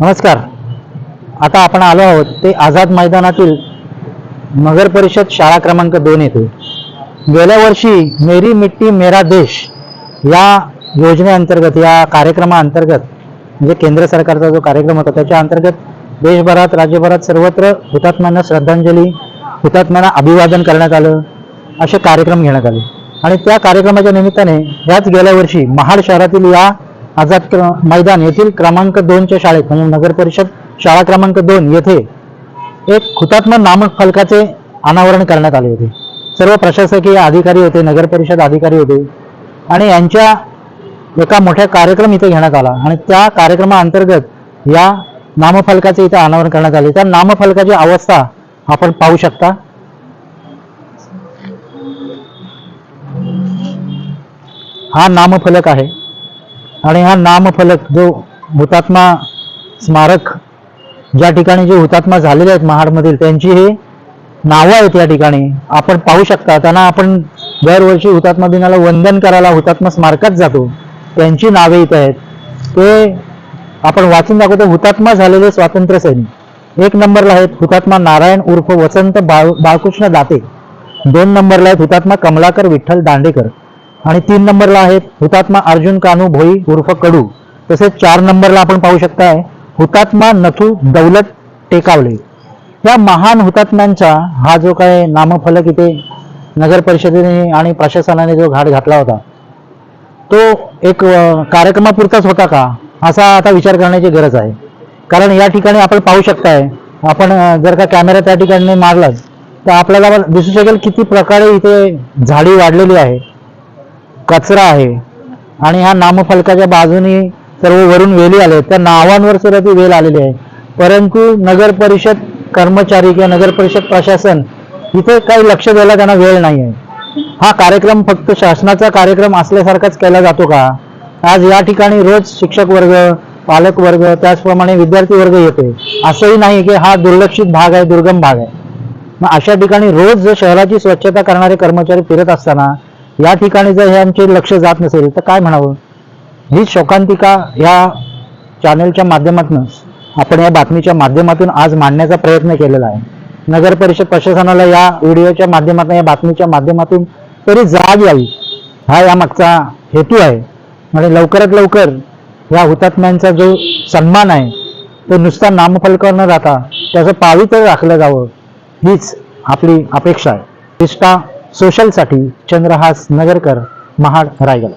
नमस्कार. आता आपण आलो आहोत ते आझाद मैदानातील नगर परिषद शाळा क्रमांक दोन येथे. गेल्या वर्षी मेरी मिट्टी मेरा देश या योजनेअंतर्गत या कार्यक्रमाअंतर्गत म्हणजे केंद्र सरकारचा जो कार्यक्रम होता त्याच्या अंतर्गत देशभरात राज्यभरात सर्वत्र हुतात्म्यांना श्रद्धांजली हुतात्म्यांना अभिवादन करण्यात आलं असे कार्यक्रम घेण्यात आले. आणि त्या कार्यक्रमाच्या निमित्ताने याच गेल्या वर्षी महाड शहरातील या आझाद मैदान येथील क्रमांक दोनच्या शाळेत म्हणजे नगर परिषद शाळा क्रमांक दोन येथे एक हुतात्मा नामक फलकाचे अनावरण करण्यात आले होते. सर्व प्रशासकीय अधिकारी होते नगर परिषद अधिकारी होते आणि यांच्या एका मोठ्या कार्यक्रम इथे घेण्यात आला आणि त्या कार्यक्रमाअंतर्गत या नामफलकाचे इथे अनावरण करण्यात आले. त्या नामफलकाची अवस्था आपण पाहू शकता. हा नामफलक आहे. आणि हा नामफलक जो हुतात्मा स्मारक ज्या ठिकाणी जे हुतात्मा झालेले आहेत महाडमधील त्यांची हे नावं आहेत या ठिकाणी. आपण पाहू शकता त्यांना आपण दरवर्षी हुतात्मा दिनाला वंदन करायला हुतात्मा स्मारकात जातो. त्यांची नावे इथे आहेत. ते आपण वाचून दाखवतो हुतात्मा झालेले स्वातंत्र्य सैनिक. एक नंबरला आहेत हुतात्मा नारायण उर्फ वसंत बाळ बाळकृष्ण दाते. दोन नंबरला आहेत हुतात्मा कमलाकर विठ्ठल दांडेकर. आणि तीन नंबरला आहेत हुतात्मा अर्जुन कानू भोई उर्फ कडू. तसेच चार नंबरला आपण पाहू शकताय हुतात्मा नथू दौलत टेकावले. या महान हुतात्म्यांचा हा जो काय नामफलक इथे नगर परिषदेने आणि प्रशासनाने जो घाट घातला होता तो एक कार्यक्रमापुरताच होता का? असा आता विचार करण्याची गरज आहे. कारण या ठिकाणी आपण पाहू शकताय आपण जर का कॅमेरा त्या ठिकाणी मारलाच तर आपल्याला दिसू शकेल किती प्रकारे इथे झाडी वाढलेली आहे. कचरा आहे. आणि ह्या नामफलकाच्या बाजूनी सर्व वरून वेली आले त्या नावांवर सुद्धा ती वेल आलेली आहे. परंतु नगर परिषद कर्मचारी किंवा नगर परिषद प्रशासन इथे काही लक्ष द्यायला त्यांना वेळ नाही आहे हा कार्यक्रम फक्त शासनाचा कार्यक्रम असल्यासारखाच केला जातो का? आज या ठिकाणी रोज शिक्षक वर्ग पालक वर्ग त्याचप्रमाणे विद्यार्थी वर्ग येते असंही नाही की हा दुर्लक्षित भाग आहे दुर्गम भाग आहे. मग अशा ठिकाणी रोज जर शहराची स्वच्छता करणारे कर्मचारी फिरत असताना या ठिकाणी जर हे आमचे लक्ष जात नसेल तर काय म्हणावं? ही शोकांतिका या चॅनलच्या माध्यमातून आपण या बातमीच्या माध्यमातून आज मांडण्याचा प्रयत्न केलेला आहे. नगर परिषद प्रशासनाला या व्हिडिओच्या माध्यमातून या बातमीच्या माध्यमातून तरी जाग यावी हा या मागचा हेतू आहे. म्हणजे लवकरात लवकर या हुतात्म्यांचा जो सन्मान आहे तो नुसता नामफलक न राहता त्याचं पावित्र्य राखलं जावं हीच आपली अपेक्षा आहे. निष्ठा सोशलसाठी चंद्रहास नगरकर महाड रायगड.